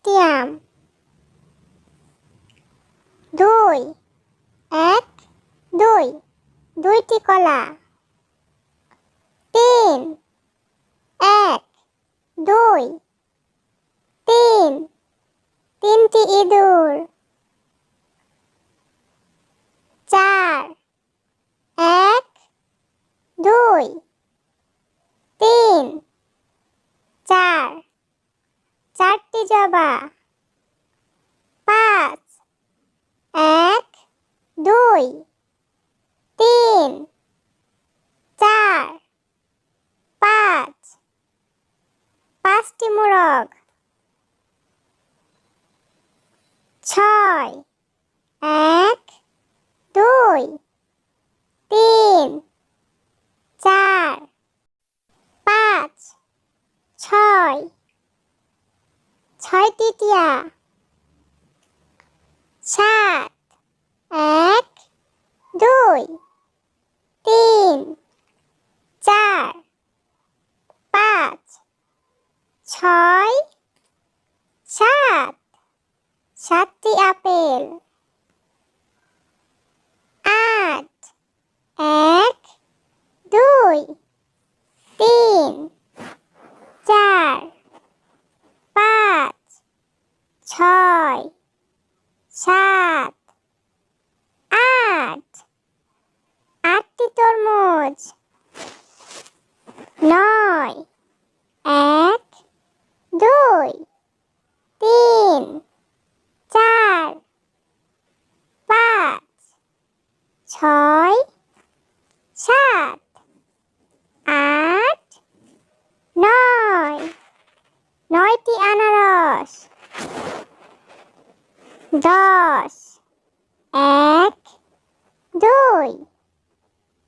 একটি আম দুই, এক, দুই, দুইটি কলা। তিন, এক, দুই, তিন, তিনটি ইঁদুর। চার, এক, দুই তিন চার চারটি জবা পাঁচ এক দুই, তিন, চার, পাঁচ, পাঁচটি মোরগ, ছয়, এক, দুই, তিন, চার, পাঁচ, ছয়, ছয়টি টিয়া সাত এক দুই, তিন, চার, পাঁচ, ছয়, সাত, সাতটি আপেল। আট, এক, দুই, তিন, চার, পাঁচ, ছয়, সাত, আট। তরমুজ। নয়, এক, দুই, তিন, চার, পাঁচ, ছয়, সাত, আট, নয়। নয়টি আনারস। দশ, এক, দুই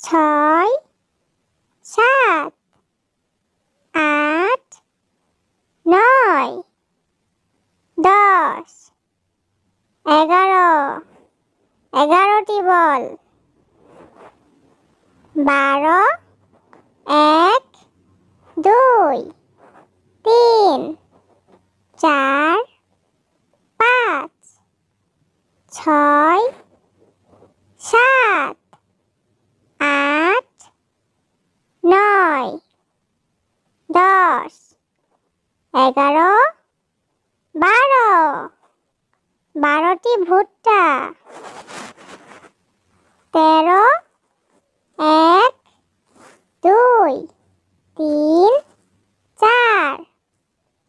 ছয়, সাত, আট, নয়, দশ, এগারো, এগারোটি বল। বারো, এক, দুই, তিন, চার, পাঁচ, ছয়, সাত আট নয়, দশ, এগারো, বারো, বারোটি ভুট্টা, তেরো, এক, দুই, তিন, চার,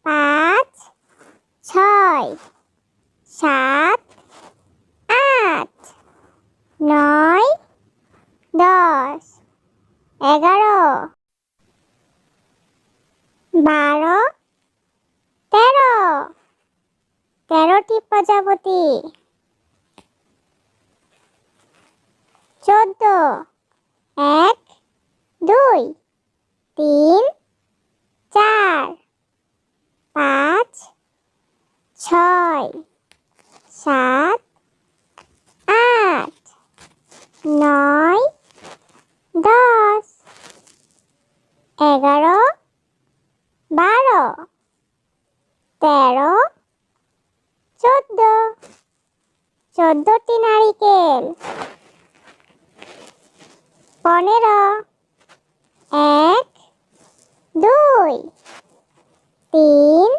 পাঁচ, ছয়, সাত, আট, নয় এগারো। বারো। তেরো। তেরোটি প্রজাপতি। চোদ্দ। এক, দুই, তিন, চার, পাঁচ, ছয়, সাত, আট, নয়, দশ। এগারো বারো তেরো চোদ্দ। চোদ্দটি নারিকেল। পনেরো এক দুই তিন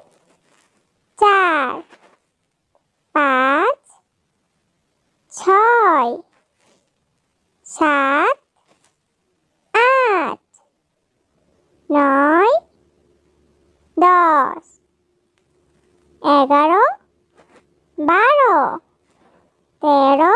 চার পাঁচ ছয় সাত আট নয় দশ এগারো বারো তেরো